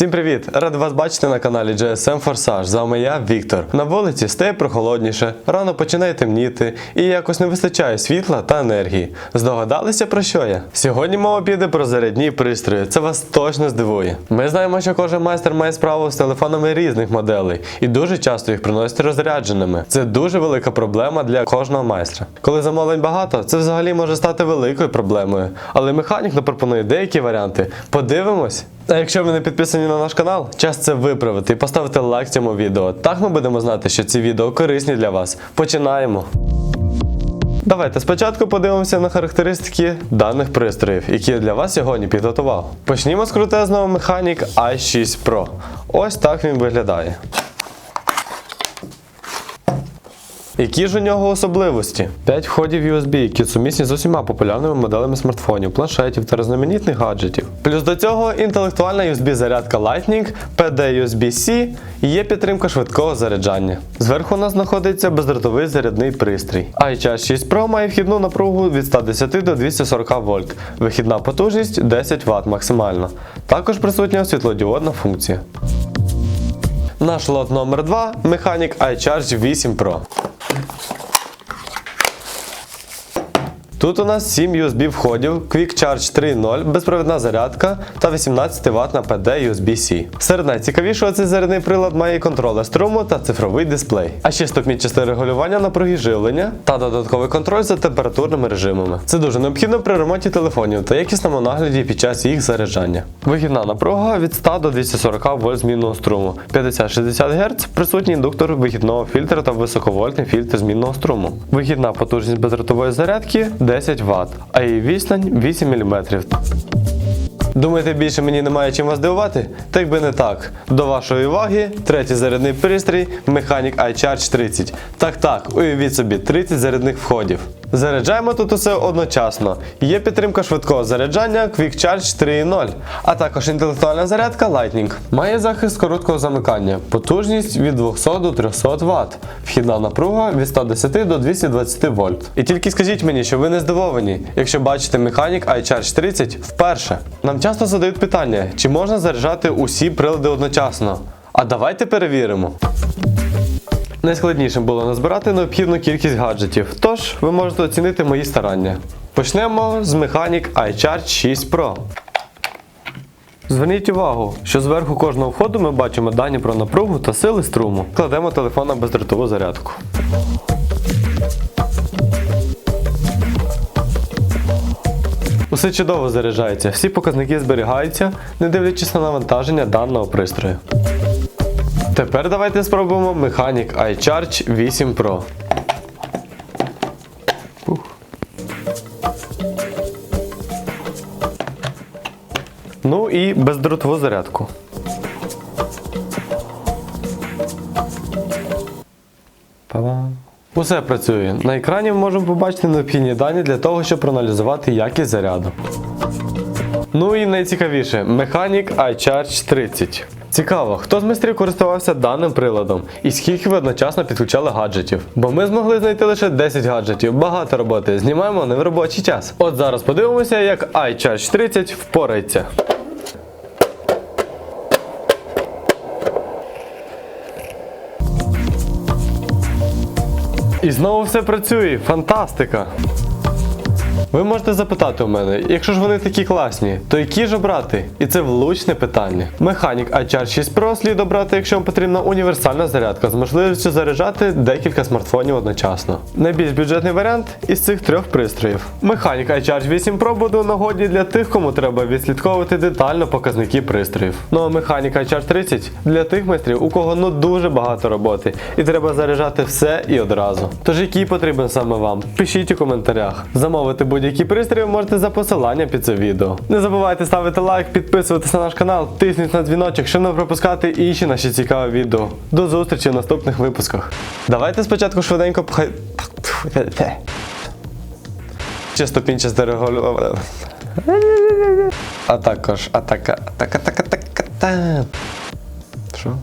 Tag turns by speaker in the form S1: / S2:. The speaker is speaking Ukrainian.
S1: Всім привіт! Радий вас бачити на каналі GSM Forsage. З вами я, Віктор. На вулиці стає прохолодніше, рано починає темніти і якось не вистачає світла та енергії. Здогадалися про що я? Сьогодні мова піде про зарядні пристрої. Це вас точно здивує. Ми знаємо, що кожен майстер має справу з телефонами різних моделей і дуже часто їх приносять розрядженими. Це дуже велика проблема для кожного майстра. Коли замовлень багато, це взагалі може стати великою проблемою. Але механік нам пропонує деякі варіанти. Подивимось. А якщо ви не підписані на наш канал, час це виправити і поставити лайк цьому відео. Так ми будемо знати, що ці відео корисні для вас. Починаємо. Давайте спочатку подивимося на характеристики даних пристроїв, які я для вас сьогодні підготував. Почнімо з крутезного механік i6 Pro. Ось так він виглядає. Які ж у нього особливості? 5 входів USB, які сумісні з усіма популярними моделями смартфонів, планшетів та різноманітних гаджетів. Плюс до цього інтелектуальна USB-зарядка Lightning, PD USB-C і є підтримка швидкого заряджання. Зверху у нас знаходиться бездротовий зарядний пристрій. iCharge 6 Pro має вхідну напругу від 110 до 240 вольт, вихідна потужність 10 Вт максимально. Також присутня світлодіодна функція. Наш лот номер 2 Mechanic iCharge 8 Pro. Thank you. Тут у нас 7 USB входів, Quick Charge 3.0, безпровідна зарядка та 18 Вт на PD USB-C. Серед найцікавішого цей зарядний прилад має контролер струму та цифровий дисплей, а ще ступінчасте регулювання напруги живлення та додатковий контроль за температурними режимами. Це дуже необхідно при ремонті телефонів та якісному нагляді під час їх заряджання. Вихідна напруга від 100 до 240 вольт змінного струму, 50-60 Гц, присутній індуктор вихідного фільтра та високовольтний фільтр змінного струму. Вихідна потужність бездротової зарядки 10 Вт, а її відстань 8 мм. Думаєте, більше мені немає чим вас дивувати? Так би не так. До вашої уваги третій зарядний пристрій Mechanic iCharge 30. Так так, уявіть собі 30 зарядних входів. Заряджаємо тут усе одночасно. Є підтримка швидкого заряджання Quick Charge 3.0, а також інтелектуальна зарядка Lightning. Має захист короткого замикання, потужність від 200 до 300 Вт, вхідна напруга від 110 до 220 вольт. І тільки скажіть мені, що ви не здивовані, якщо бачите Mechanic iCharge 30 вперше. Нам часто задають питання, чи можна заряджати усі прилади одночасно. А давайте перевіримо. Найскладнішим було назбирати необхідну кількість гаджетів, тож ви можете оцінити мої старання. Почнемо з Mechanic iCharge 6 Pro. Зверніть увагу, що зверху кожного входу ми бачимо дані про напругу та сили струму. Кладемо телефон на бездротову зарядку. Усе чудово заряджається, всі показники зберігаються, не дивлячись на навантаження даного пристрою. Тепер давайте спробуємо Mechanic iCharge 8 Pro. Ух. Ну і бездротову зарядку. Усе працює. На екрані ми можемо побачити необхідні дані для того, щоб проаналізувати якість заряду. Ну і найцікавіше Mechanic iCharge 30. Цікаво, хто з майстрів користувався даним приладом і скільки ви одночасно підключали гаджетів. Бо ми змогли знайти лише 10 гаджетів, багато роботи. Знімаємо не в робочий час. От зараз подивимося, як iCharge 30 впорається. І знову все працює. Фантастика! Ви можете запитати у мене, якщо ж вони такі класні, то які ж обрати? І це влучне питання. Mechanic iCharge 6 Pro слід обрати, якщо вам потрібна універсальна зарядка з можливістю заряджати декілька смартфонів одночасно. Найбільш бюджетний варіант із цих трьох пристроїв. Mechanic iCharge 8 Pro буде у нагоді для тих, кому треба відслідковувати детально показники пристроїв. Ну а Mechanic iCharge 30 для тих майстрів, у кого ну дуже багато роботи, і треба заряджати все і одразу. Тож який потрібен саме вам? Пишіть у коментарях. Замовити будь-які пристрої можете за посиланням під це відео. Не забувайте ставити лайк, підписуватися на наш канал, тисніть на дзвіночок, щоб не пропускати інші наші цікаві відео. До зустрічі в наступних випусках. Давайте спочатку швиденько пхай. Ще ступінчасте регулювання. А також атака, атака, атака, атака. Що?